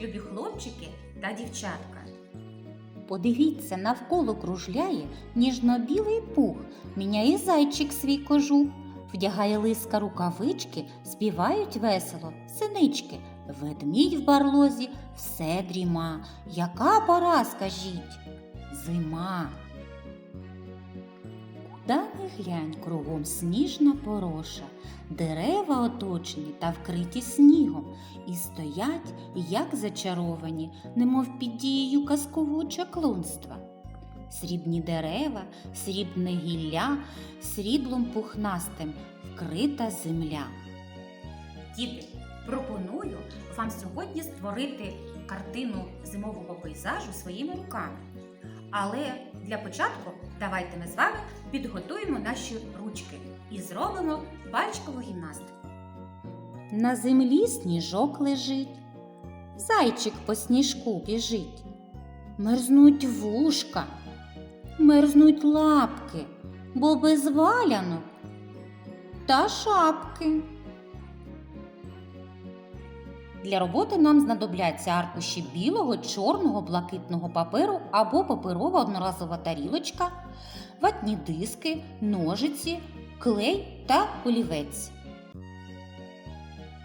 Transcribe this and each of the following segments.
Любі хлопчики та дівчатка. Подивіться, навколо кружляє ніжно-білий пух, міняє зайчик свій кожух, вдягає лиска рукавички, співають весело, синички, ведмідь в барлозі, все дріма. Яка пора, скажіть? Зима. Куда не глянь, кругом сніжна пороша, дерева оточені та вкриті снігом, і стоять, як зачаровані, немов під дією казкового чаклунства. Срібні дерева, срібне гілля, сріблом пухнастим вкрита земля. Діти, пропоную вам сьогодні створити картину зимового пейзажу своїми руками. Але для початку давайте ми з вами підготуємо наші ручки і зробимо пальчикову гімнастику. На землі сніжок лежить, зайчик по сніжку біжить. Мерзнуть вушка, мерзнуть лапки, бо без валянок та шапки. Для роботи нам знадобляться аркуші білого, чорного, блакитного паперу або паперова одноразова тарілочка, ватні диски, ножиці, клей та олівець.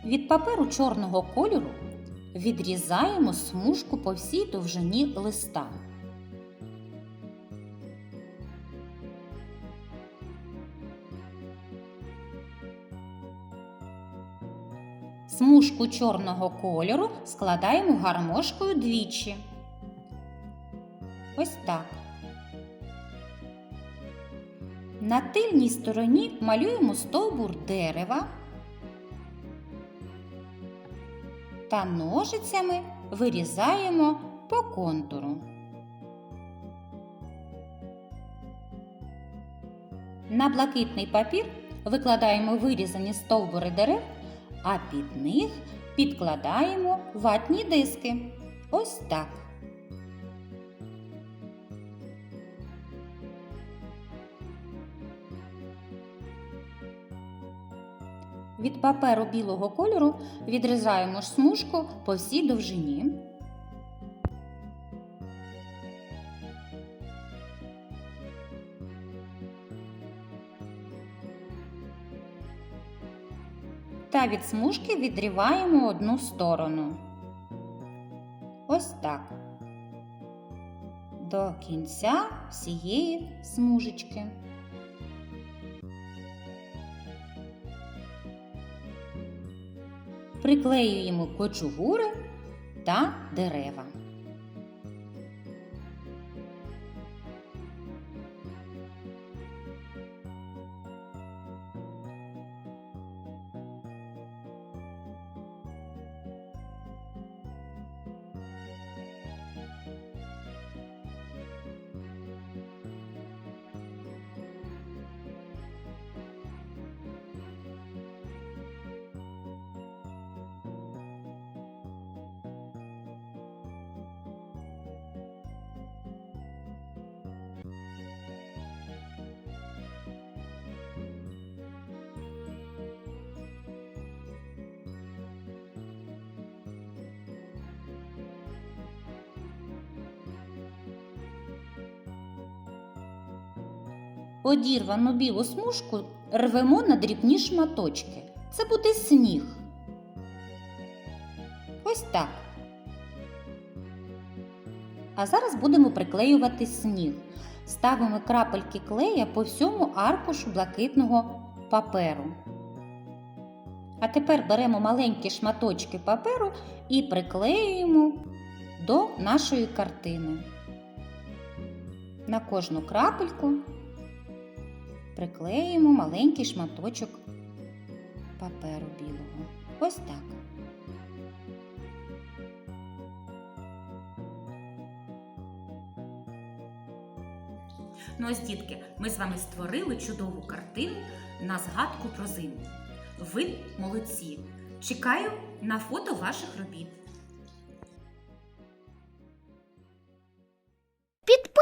Від паперу чорного кольору відрізаємо смужку по всій довжині листа. Смужку чорного кольору складаємо гармошкою двічі. Ось так. На тильній стороні малюємо стовбур дерева та ножицями вирізаємо по контуру. На блакитний папір викладаємо вирізані стовбури дерев, а під них підкладаємо ватні диски. Ось так. Від паперу білого кольору відрізаємо смужку по всій довжині. Та від смужки відріваємо одну сторону. Ось так. До кінця всієї смужечки. Приклеюємо кочугури та дерева. Одірвану білу смужку рвемо на дрібні шматочки. Це буде сніг. Ось так. А зараз будемо приклеювати сніг. Ставимо крапельки клея по всьому аркушу блакитного паперу. А тепер беремо маленькі шматочки паперу і приклеюємо до нашої картини. На кожну крапельку приклеїмо маленький шматочок паперу білого. Ось так. Ну ось, дітки, ми з вами створили чудову картину на згадку про зиму. Ви молодці! Чекаю на фото ваших робіт.